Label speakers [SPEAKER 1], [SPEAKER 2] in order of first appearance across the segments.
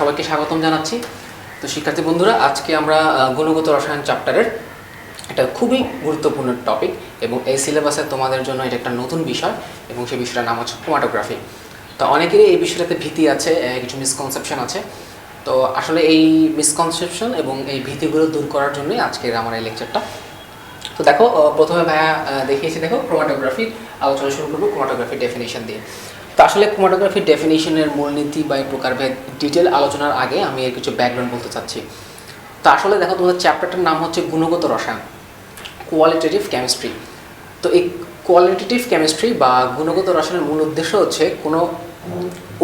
[SPEAKER 1] সবাইকে স্বাগতম জানাচ্ছি। তো শিক্ষার্থী বন্ধুরা, আজকে আমরা গুণগত রসায়ন চ্যাপ্টারের একটা খুবই গুরুত্বপূর্ণ টপিক এবং এই সিলেবাসে তোমাদের জন্য এটা একটা নতুন বিষয় এবং সেই বিষয়টার নাম হচ্ছে ক্রোমাটোগ্রাফি তো অনেকেরই এই বিষয়টাতে ভীতি আছে কিছু মিসকনসেপশন আছে। তো আসলে এই মিসকনসেপশন এবং এই ভীতিগুলো দূর করার জন্যই আজকের আমার এই লেকচারটা তো দেখো প্রথমে ভাইয়া দেখিয়েছি, দেখো ক্রোমাটোগ্রাফির আলোচনা শুরু করব ক্রোমাটোগ্রাফির ডেফিনেশন দিয়ে। তো আসলে ক্রোমাটোগ্রাফির ডেফিনেশনের মূলনীতি বা এই প্রকারভেদ ডিটেল আলোচনার আগে আমি এর কিছু ব্যাকগ্রাউন্ড বলতে চাচ্ছি। তো আসলে দেখো তোমাদের চ্যাপ্টারটার নাম হচ্ছে গুণগত রসায়ন কোয়ালিটেটিভ কেমিস্ট্রি তো এই কোয়ালিটেটিভ কেমিস্ট্রি বা গুণগত রসায়নের মূল উদ্দেশ্য হচ্ছে কোনো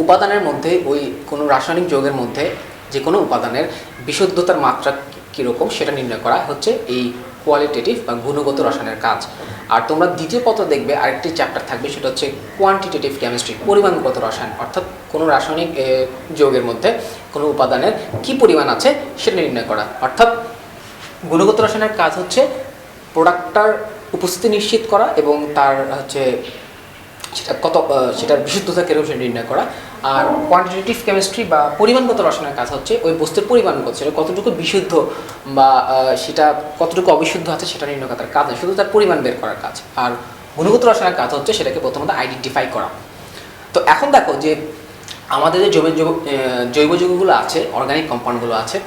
[SPEAKER 1] উপাদানের মধ্যে, ওই কোনো রাসায়নিক যৌগের মধ্যে যে কোনো উপাদানের বিশুদ্ধতার মাত্রা কীরকম সেটা নির্ণয় করা হচ্ছে এই কোয়ালিটেটিভ বা গুণগত রসায়নের কাজ। আর তোমরা দ্বিতীয় পত্র দেখবে, আরেকটি চ্যাপ্টার থাকবে, সেটা হচ্ছে কোয়ান্টিটেটিভ কেমিস্ট্রি পরিমাণগত রসায়ন। অর্থাৎ কোনো রাসায়নিক যৌগের মধ্যে কোনো উপাদানের কি পরিমাণ আছে সেটা নির্ণয় করা। অর্থাৎ গুণগত রসায়নের কাজ হচ্ছে প্রোডাক্টটার উপস্থিতি নিশ্চিত করা এবং তার হচ্ছে সেটা কত সেটার বিশুদ্ধতা কীরকম সেটা নির্ণয় করা। আর কোয়ান্টিটেটিভ কেমিস্ট্রি বা পরিমাণগত রসায়নের কাজ হচ্ছে, ওই বস্তুর পরিমাণ কত সেটা কতটুকু বিশুদ্ধ বা সেটা কতটুকু অবিশুদ্ধ আছে সেটা নির্ণয় করার কাজ শুধু তার পরিমাণ বের করার কাজ। আর গুণগত রসায়নের কাজ হচ্ছে সেটাকে প্রথমত আইডেন্টিফাই করা। তো এখন দেখো যে আমাদের যে জৈব জৈব যৌগগুলো আছে অর্গানিক কম্পাউন্ডগুলো আছে,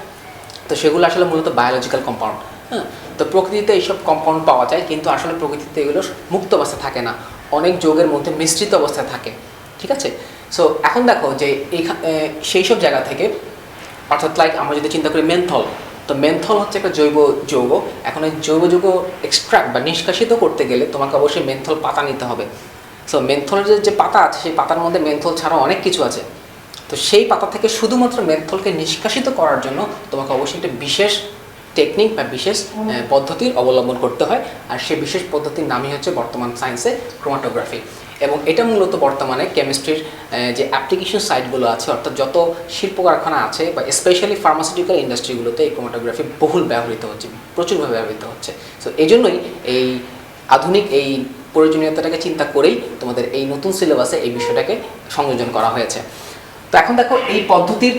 [SPEAKER 1] তো সেগুলো আসলে মূলত বায়োলজিক্যাল কম্পাউন্ড হ্যাঁ? তো প্রকৃতিতে এইসব কম্পাউন্ড পাওয়া যায়, কিন্তু আসলে প্রকৃতিতে এগুলো মুক্ত অবস্থায় থাকে না। অনেক যোগের মধ্যে মিশ্রিত অবস্থায় থাকে, ঠিক আছে? সো এখন দেখো যে সেই সব জায়গা থেকে অর্থাৎ লাইক আমরা যদি চিন্তা করি মেন্থল তো মেন্থল হচ্ছে একটা জৈব যৌগ। এখন এই জৈব যৌগ এক্সট্রাক্ট বা নিষ্কাশিত করতে গেলে তোমাকে অবশ্যই মেন্থল পাতা নিতে হবে। সো মেন্থলের যে- যে পাতা আছে সেই পাতার মধ্যে মেন্থল ছাড়াও অনেক কিছু আছে। তো সেই পাতা থেকে শুধুমাত্র মেন্থলকে নিষ্কাশিত করার জন্য তোমাকে অবশ্যই একটা বিশেষ টেকনিক বা বিশেষ পদ্ধতির অবলম্বন করতে হয়। আর সেই বিশেষ পদ্ধতির নামই হচ্ছে বর্তমান সায়েন্সে ক্রোমাটোগ্রাফি এবং এটা মূলত বর্তমানে কেমিস্ট্রির যে অ্যাপ্লিকেশন সাইটগুলো আছে, অর্থাৎ যত শিল্প কারখানা আছে বা স্পেশালি ফার্মাসিউটিক্যাল ইন্ডাস্ট্রিগুলোতে এই ক্রোমাটোগ্রাফি বহুল ব্যবহৃত হচ্ছে, প্রচুরভাবে ব্যবহৃত হচ্ছে। তো এই জন্যই এই আধুনিক এই প্রয়োজনীয়তাটাকে চিন্তা করেই তোমাদের এই নতুন সিলেবাসে এই বিষয়টাকে সংযোজন করা হয়েছে। তো এখন দেখো এই পদ্ধতির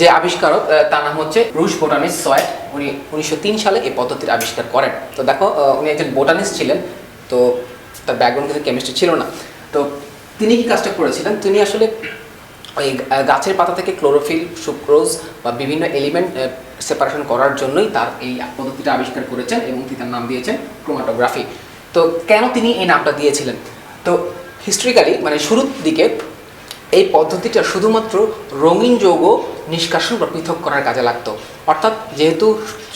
[SPEAKER 1] যে আবিষ্কারক তার নাম হচ্ছে রুশ বোটানিস্ট সয়েট উনি উনিশশো তিন সালে এই পদ্ধতির আবিষ্কার করেন। তো দেখো উনি একজন বোটানিস্ট ছিলেন। তো তার ব্যাকগ্রাউন্ড কিন্তু কেমিস্ট্রি ছিল না। তো তিনি কি কাজটা করেছিলেন? তিনি আসলে ওই গাছের পাতা থেকে ক্লোরোফিল সুক্রোজ বা বিভিন্ন এলিমেন্ট সেপারেশন করার জন্যই তার এই পদ্ধতিটা আবিষ্কার করেছেন এবং তিনি তার নাম দিয়েছেন ক্রোমাটোগ্রাফি তো কেন তিনি এই নামটা দিয়েছিলেন? তো হিস্ট্রিক্যালি মানে শুরুর দিকে এই পদ্ধতিটা শুধুমাত্র রঙিন যৌগ নিষ্কাশন বা পৃথক করার কাজে লাগতো। অর্থাৎ যেহেতু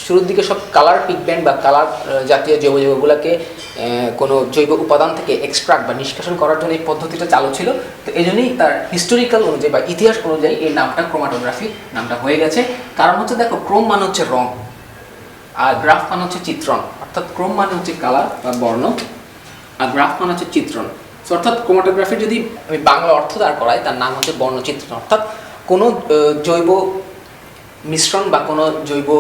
[SPEAKER 1] শুরুর দিকে সব কালার পিগমেন্ট বা কালার জাতীয় জৈব আহ, কোনো জৈব উপাদান থেকে এক্সট্রাক্ট বা নিষ্কাশন করার জন্য এই পদ্ধতিটা চালু ছিল। তো এই জন্যই তার হিস্টোরিক্যাল অনুযায়ী বা ইতিহাস অনুযায়ী এই নামটা ক্রোমাটোগ্রাফি নামটা হয়ে গেছে। কারণ হচ্ছে দেখো ক্রোম মানে হচ্ছে রং আর গ্রাফ মানে হচ্ছে চিত্রণ। অর্থাৎ ক্রোম মানে হচ্ছে কালার বা বর্ণ আর গ্রাফ মানে হচ্ছে চিত্রণ। অর্থাৎ ক্রোমাটোগ্রাফি যদি আমি বাংলা অর্থ দাঁড় করাই তার নাম হচ্ছে বর্ণচিত্রণ। অর্থাৎ কোনো জৈব মিশ্রণ বা কোনো জৈব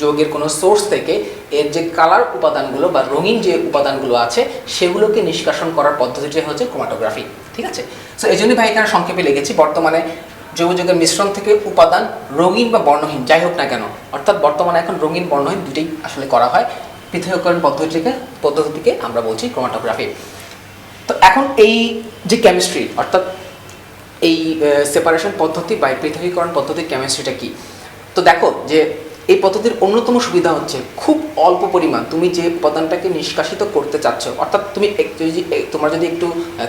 [SPEAKER 1] যৌগের কোনো সোর্স থেকে এর যে কালার উপাদানগুলো বা রঙিন যে উপাদানগুলো আছে, সেগুলোকে নিষ্কাশন করার পদ্ধতিটি হচ্ছে ক্রোমাটোগ্রাফি ঠিক আছে? সো এই জন্যই ভাই এখানে সংক্ষেপে লিখেছি, বর্তমানে জৈব যৌগের মিশ্রণ থেকে উপাদান রঙিন বা বর্ণহীন, যাই হোক না কেন, অর্থাৎ বর্তমানে এখন রঙিন, বর্ণহীন দুটোই আসলে করা হয়, পৃথকীকরণ পদ্ধতিকে পদ্ধতিকে আমরা বলছি ক্রোমাটোগ্রাফি তো এখন এই যে কেমিস্ট্রি অর্থাৎ এই সেপারেশন পদ্ধতি বা পৃথকীকরণ পদ্ধতির কেমিস্ট্রিটা কি? তো দেখো যে এই পদ্ধতির অন্যতম সুবিধা হচ্ছে খুব অল্প পরিমাণ তুমি যে উপাদানটাকে নিষ্কাশিত করতে চাচ্ছ, অর্থাৎ তুমি যদি তোমরা যদি একটু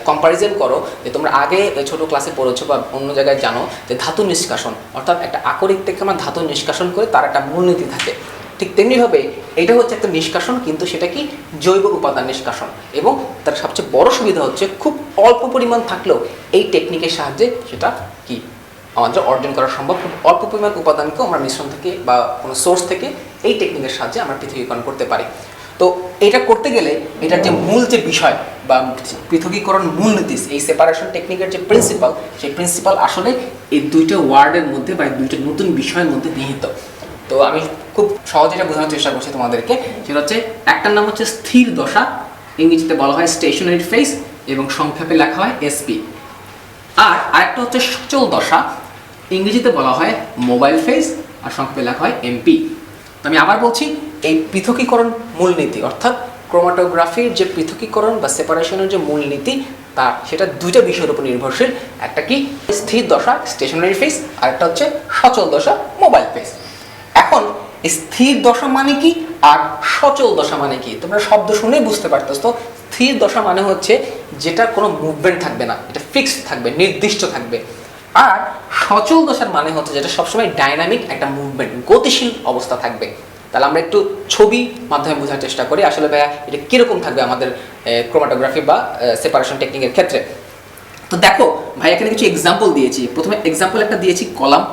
[SPEAKER 1] কম্পারিজন করো যে তোমরা আগে ছোট ক্লাসে পড়েছো বা অন্য জায়গায় জানো যে ধাতু নিষ্কাশন, অর্থাৎ একটা আকরিক থেকে আমরা ধাতু নিষ্কাশন করে তার একটা মূলনীতি থাকে। ঠিক তেমনিভাবে এটা হচ্ছে একটা নিষ্কাশন, কিন্তু সেটা কি? জৈব উপাদান নিষ্কাশন। এবং তার সবচেয়ে বড় সুবিধা হচ্ছে খুব অল্প পরিমাণ থাকলেও এই টেকনিকের সাহায্যে সেটা আমাদের অর্জন করা সম্ভব। খুব অল্প পরিমাণ উপাদানকেও আমরা মিশ্রণ থেকে বা কোনো সোর্স থেকে এই টেকনিকের সাহায্যে আমরা পৃথকীকরণ করতে পারি। তো এটা করতে গেলে এটার যে মূল যে বিষয় বা পৃথকীকরণ মূল নীতি এই সেপারেশন টেকনিকের যে প্রিন্সিপাল সেই প্রিন্সিপাল আসলে এই দুইটা ওয়ার্ডের মধ্যে বা এই দুইটা নতুন বিষয়ের মধ্যে নিহিত। তো আমি খুব সহজে এটা বোঝানোর চেষ্টা করছি তোমাদেরকে। সেটা হচ্ছে একটার নাম হচ্ছে স্থির দশা, ইংরেজিতে বলা হয় স্টেশনারি ফেস এবং সংক্ষেপে লেখা হয় এসপি আর আরেকটা হচ্ছে সচল দশা ইংরেজিতে বলা হয় মোবাইল ফেস আর সংক্ষেপে লেখা হয় এমপি। আমি আবার বলছি, এই পৃথকীকরণ মূলনীতি, অর্থাৎ ক্রোমাটোগ্রাফির যে পৃথকীকরণ বা সেপারেশনের যে মূলনীতি তা সেটা দুইটা বিষয়ের উপর নির্ভরশীল। একটা কি? স্থির দশা স্টেশনারি ফেস আর একটা হচ্ছে সচল দশা মোবাইল ফেস এখন, স্থির দশা মানে কি? আর সচল দশা মানে কি? তোমরা শব্দ শুনেই বুঝতে পারতেছ তো, স্থির দশা মানে হচ্ছে যেটা কোনো মুভমেন্ট থাকবে না, এটা ফিক্সড থাকবে, নির্দিষ্ট থাকবে। আর সচল দশার মানে হচ্ছে যেটা সবসময় ডাইনামিক একটা মুভমেন্ট গতিশীল অবস্থা থাকবে। তাহলে আমরা একটু ছবি মাধ্যমে বোঝার চেষ্টা করি। আসলে ভাইয়া, এটা কীরকম থাকবে আমাদের ক্রোমাটোগ্রাফি বা সেপারেশন টেকনিকের ক্ষেত্রে? তো দেখো ভাই এখানে কিছু এক্সাম্পল দিয়েছি। প্রথমে এক্সাম্পল একটা দিয়েছি, কলাম।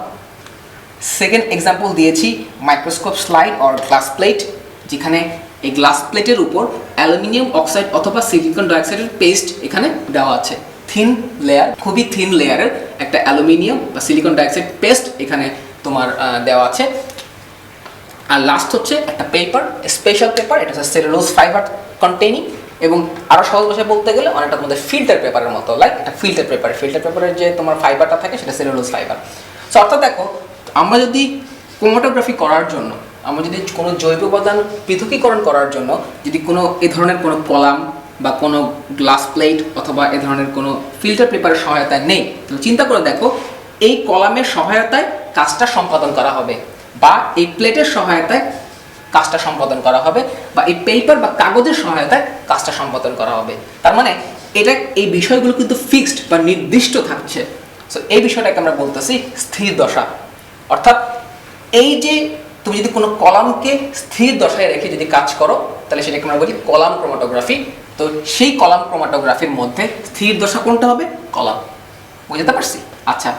[SPEAKER 1] সেকেন্ড এক্সাম্পল দিয়েছি microscope slide or glass plate যেখানে এই গ্লাস প্লেটের উপর অ্যালুমিনিয়াম অক্সাইড অথবা সিলিকন ডাইঅক্সাইডের পেস্ট এখানে দেওয়া আছে। থিন লেয়ার খুবই থিন লেয়ারের একটা অ্যালুমিনিয়াম বা সিলিকন ডাইঅক্সাইড পেস্ট এখানে তোমার দেওয়া আছে। আর লাস্ট হচ্ছে একটা পেপার স্পেশাল পেপার এটা হচ্ছে সেলুলোজ ফাইবার কন্টেনিং এবং আরও সহজ ভাষায় বলতে গেলে অনেকটা তোমাদের ফিল্টার পেপারের মতো লাইক একটা ফিল্টার পেপার ফিল্টার পেপারের যে তোমার ফাইবারটা থাকে সেটা সেলুলোজ ফাইবার সো অর্থাৎ দেখো, আমরা যদি ক্রোমাটোগ্রাফি করার জন্য, আমরা যদি কোনো জৈব উপাদান পৃথকীকরণ করার জন্য যদি কোনো এ ধরনের কোনো কলাম বা কোনো গ্লাস প্লেট অথবা এ ধরনের কোনো ফিল্টার পেপারের সহায়তায় নেই। চিন্তা করে দেখো, এই কলামের সহায়তায় কাজটা সম্পাদন করা হবে বা এই প্লেটের সহায়তায় কাজটা সম্পাদন করা হবে বা এই পেপার বা কাগজের সহায়তায় কাজটা সম্পাদন করা হবে। তার মানে এটা, এই বিষয়গুলো কিন্তু ফিক্সড বা নির্দিষ্ট থাকছে। সো এই বিষয়টাকে আমরা বলতেছি স্থির দশা। অর্থাৎ এই যে তুমি যদি কোনো কলামকে স্থির দশায় রেখে যদি কাজ করো, তাহলে সেটাকে আমরা বলি কলাম ক্রোমাটোগ্রাফি। তো সেই কলাম ক্রোমাটোগ্রাফির মধ্যে স্থির দশা কোনটা হবে? কলাম। বুঝতে পারছি? আচ্ছা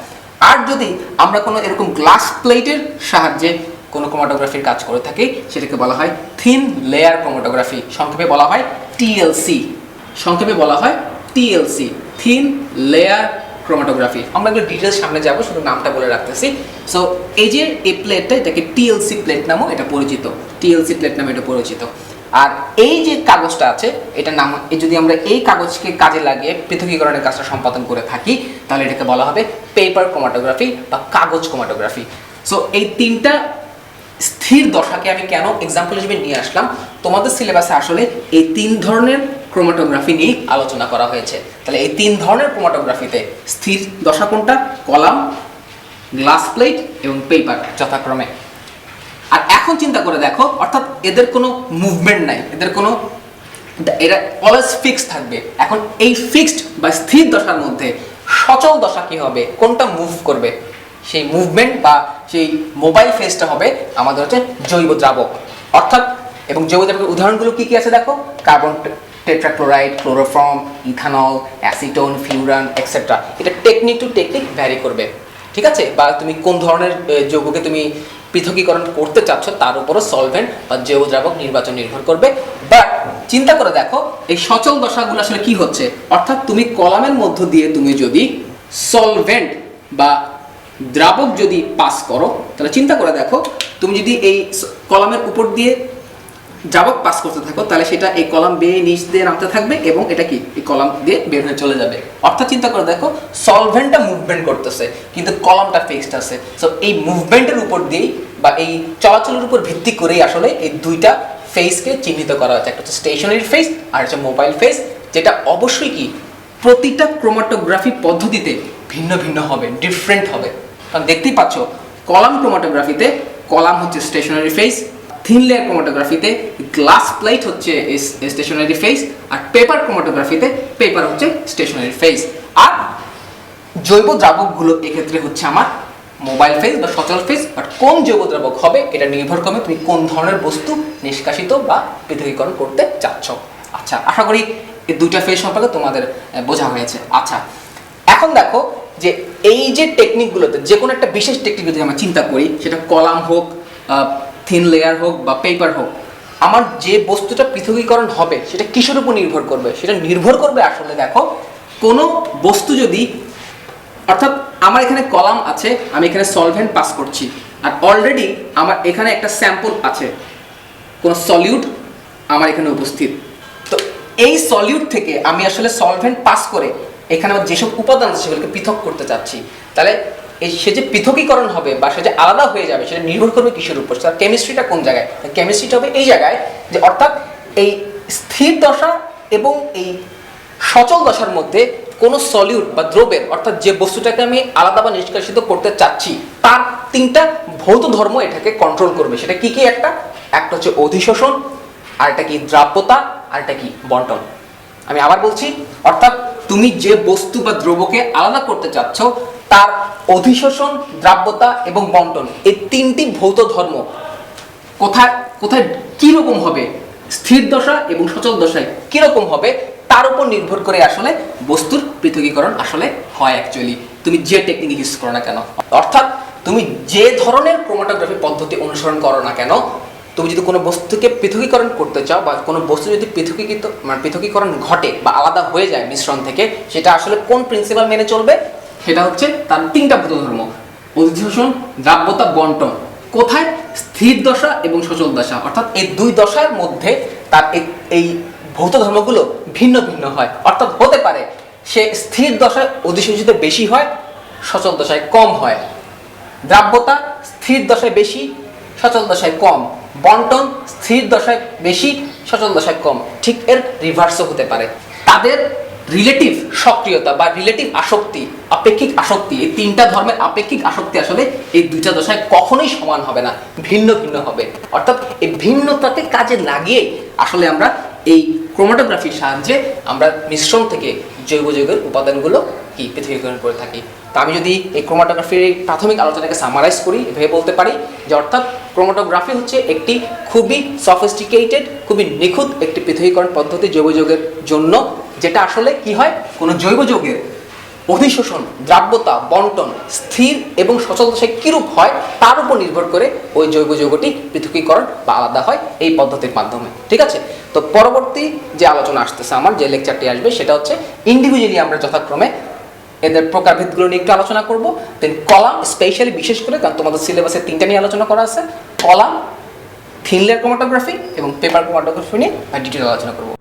[SPEAKER 1] আর যদি আমরা কোনো এরকম গ্লাস প্লেটের সাহায্যে কোনো ক্রোমাটোগ্রাফির কাজ করে থাকি, সেটাকে বলা হয় থিন লেয়ার ক্রোমাটোগ্রাফি সংক্ষেপে বলা হয় টিএলসি সংক্ষেপে বলা হয় টিএলসি থিন লেয়ার ক্রোমাটোগ্রাফি আমরা একটু ডিটেলস সামনে যাব, শুধু নামটা বলে রাখতেছি। সো এই যে এই প্লেটটা এটাকে টিএলসি প্লেট নামও এটা পরিচিত। টিএলসি প্লেট নামে এটা পরিচিত। আর এই যে কাগজটা আছে এটা নাম যদি আমরা এই কাগজকে কাজে লাগিয়ে পৃথকীকরণের কাজটা সম্পাদন করে থাকি, তাহলে এটাকে বলা হবে পেপার ক্রোমাটোগ্রাফি বা কাগজ ক্রোমাটোগ্রাফি সো এই তিনটা স্থির দশাকে আমি কেন এক্সাম্পল হিসেবে নিয়ে আসলাম? তোমাদের সিলেবাসে আসলে এই তিন ধরনের ক্রোমাটোগ্রাফি নিয়ে আলোচনা করা হয়েছে। তাহলে এই তিন ধরনের ক্রোমাটোগ্রাফিতে স্থির দশা কোনটা? কলাম গ্লাস প্লেট এবং পেপার যথাক্রমে। আর এখন চিন্তা করে দেখো, অর্থাৎ এদের কোনো মুভমেন্ট নাই, এদের কোনো এরা অলওয়েজ ফিক্স থাকবে। এখন এই ফিক্সড বা স্থির দশার মধ্যে সচল দশা কি হবে? কোনটা মুভ করবে? সেই মুভমেন্ট বা সেই মোবাইল ফেসটা হবে আমাদের হচ্ছে জৈব দ্রাবক অর্থাৎ, এবং জৈব দ্রাবকের উদাহরণগুলো কি কি আছে দেখো? Carbon tetrachloride, chloroform, ethanol, acetone, furan etcetera এটা টেকনিক টু টেকনিক ভ্যারি করবে। ঠিক আছে? বা তুমি কোন ধরনের যৌগকে তুমি পৃথকীকরণ করতে চাচ্ছ, তার উপরও সলভেন্ট বা জৈব দ্রাবক নির্বাচন নির্ভর করবে। বাট চিন্তা করে দেখো, এই সচল দশাগুলো আসলে কি হচ্ছে? অর্থাৎ তুমি কলামের মধ্য দিয়ে তুমি যদি সলভেন্ট বা দ্রাবক যদি পাস করো, তাহলে চিন্তা করে দেখো, তুমি যদি এই কলামের উপর দিয়ে দ্রাবক পাস করতে থাকো, তাহলে সেটা এই কলাম বেয়ে নিচ দিয়ে নামতে থাকবে এবং এটা কি? এই কলাম দিয়ে বের হয়ে চলে যাবে। অর্থাৎ চিন্তা করে দেখো সলভেন্টটা মুভমেন্ট করতেছে, কিন্তু কলামটা ফিক্সড আছে। সো এই মুভমেন্টের উপর দিয়েই বা এই চলাচলের উপর ভিত্তি করেই আসলে এই দুইটা ফেসকে চিহ্নিত করা হচ্ছে একটা হচ্ছে স্টেশনারি ফেস আর হচ্ছে মোবাইল ফেস যেটা অবশ্যই কি? প্রতিটা ক্রোমাটোগ্রাফি পদ্ধতিতে ভিন্ন ভিন্ন হবে ডিফারেন্ট হবে। কারণ দেখতেই পাচ্ছ কলাম ক্রোমাটোগ্রাফিতে কলাম হচ্ছে স্টেশনারি ফেস থিন লেয়ার ক্রোমাটোগ্রাফিতে গ্লাস প্লেট হচ্ছে স্টেশনারি ফেস আর পেপার ক্রোমাটোগ্রাফিতে পেপার হচ্ছে স্টেশনারি ফেস আর জৈব দ্রাবকগুলো এক্ষেত্রে হচ্ছে আমার মোবাইল ফেস বা সচল ফেস বাট কোন জৈব দ্রাবক হবে এটা নির্ভর করবে তুমি কোন ধরনের বস্তু নিষ্কাশিত বা পৃথকীকরণ করতে চাচ্ছ। আচ্ছা আশা করি এই দুইটা ফেস সম্পর্কে তোমাদের বোঝা হয়েছে। আচ্ছা এখন দেখো যে এই যে টেকনিকগুলোতে যে কোনো একটা বিশেষ টেকনিক যদি আমরা চিন্তা করি, সেটা কলাম হোক থিন লেয়ার হোক বা পেপার হোক, আমার যে বস্তুটা পৃথকীকরণ হবে সেটা কিসের উপর নির্ভর করবে? সেটা নির্ভর করবে আসলে দেখো, কোনো বস্তু যদি, অর্থাৎ আমার এখানে কলাম আছে, আমি এখানে সলভেন্ট পাস করছি, আর অলরেডি আমার এখানে একটা স্যাম্পল আছে, কোনো সলিউট আমার এখানে উপস্থিত। তো এই সলিউট থেকে আমি আসলে সলভেন্ট পাস করে এখানে আমার যেসব উপাদান আছে সেগুলোকে পৃথক করতে চাচ্ছি। তাহলে সে যে পৃথকীকরণ হবে বা সে যে আলাদা হয়ে যাবে, সেটা নির্ভর করবে কিসের উপর? তার কেমিস্ট্রিটা কোন জায়গায়? কেমিস্ট্রিটা হবে এই জায়গায় যে অর্থাৎ এই স্থির দশা এবং এই সচল দশার মধ্যে কোনো সলিউট বা দ্রবের, অর্থাৎ যে বস্তুটাকে আমি আলাদা বা নিষ্কাশিত করতে চাচ্ছি, তার তিনটা ভৌত ধর্ম এটাকে কন্ট্রোল করবে। সেটা কি কি একটা? একটা হচ্ছে অধিশোষণ, আর একটা কি দ্রাব্যতা, আর একটা কি বন্টন। আমি আবার বলছি, অর্থাৎ তুমি যে বস্তু বা দ্রব্যকে আলাদা করতে চাচ্ছ তার অধিশোষণ, দ্রাব্যতা এবং বন্টন এই তিনটি ভৌত ধর্ম কোথায় কোথায় কীরকম হবে? স্থির দশা এবং সচল দশায় কীরকম হবে? তার উপর নির্ভর করে আসলে বস্তুর পৃথকীকরণ আসলে হয় অ্যাকচুয়ালি তুমি যে টেকনিক ইউজ করো না কেন? অর্থাৎ তুমি যে ধরনের ক্রোমাটোগ্রাফি পদ্ধতি অনুসরণ করো না কেন, তুমি যদি কোনো বস্তুকে পৃথকীকরণ করতে চাও বা কোনো বস্তু যদি পৃথকীকৃত মানে পৃথকীকরণ ঘটে বা আলাদা হয়ে যায় মিশ্রণ থেকে, সেটা আসলে কোন প্রিন্সিপাল মেনে চলবে? সেটা হচ্ছে তার তিনটা ভূত ধর্ম অধিশোষণ দ্রাব্যতা, বন্টন। কোথায়? স্থির দশা এবং সচল দশা। অর্থাৎ এই দুই দশার মধ্যে তার এই- ভৌত ধর্মগুলো ভিন্ন ভিন্ন হয়। অর্থাৎ হতে পারে সে স্থির দশায় অধিশোষিত বেশি হয়, সচল দশায় কম হয়। দ্রাব্যতা স্থির দশায় বেশি, সচল দশায় কম। বন্টন স্থির দশায় বেশি, সচল দশায় কম। ঠিক এর রিভার্সও হতে পারে। তাদের রিলেটিভ সক্রিয়তা বা রিলেটিভ আসক্তি, আপেক্ষিক আসক্তি, এই তিনটা ধর্মের আপেক্ষিক আসক্তি আসলে এই দুইটা দশায় কখনোই সমান হবে না, ভিন্ন ভিন্ন হবে। অর্থাৎ এই ভিন্নতাকে কাজে লাগিয়ে আসলে আমরা এই ক্রোমাটোগ্রাফির সাহায্যে আমরা মিশ্রণ থেকে জৈব যৌগের উপাদানগুলো কি পৃথকীকরণ করে থাকি। তা আমি যদি এই ক্রোমাটোগ্রাফির প্রাথমিক আলোচনাকে সামারাইজ করি ভেবে বলতে পারি যে অর্থাৎ ক্রোমাটোগ্রাফি হচ্ছে একটি খুবই সফিস্টিকেটেড খুবই নিখুঁত একটি পৃথকীকরণ পদ্ধতি জৈব যৌগের জন্য, যেটা আসলে কি হয়? কোনো জৈব যৌগের অধিশোষণ, দ্রাব্যতা, বন্টন স্থির এবং সচল দশায় কীরূপ হয়, তার উপর নির্ভর করে ওই জৈব যৌগটি পৃথকীকরণ বা আলাদা হয় এই পদ্ধতির মাধ্যমে। ঠিক আছে? তো পরবর্তী যে আলোচনা আসতেছে আমার, যে লেকচারটি আসবে, সেটা হচ্ছে ইন্ডিভিজুয়ালি আমরা যথাক্রমে এদের প্রকারভেদগুলো নিয়ে একটু আলোচনা করব। দেন কলাম স্পেশালি বিশেষ করে, কারণ তোমাদের সিলেবাসে তিনটা নিয়ে আলোচনা করা আছে। কলাম থিন লেয়ার ক্রোমাটোগ্রাফি এবং পেপার ক্রোমাটোগ্রাফি নিয়ে ডিটেল আলোচনা করব।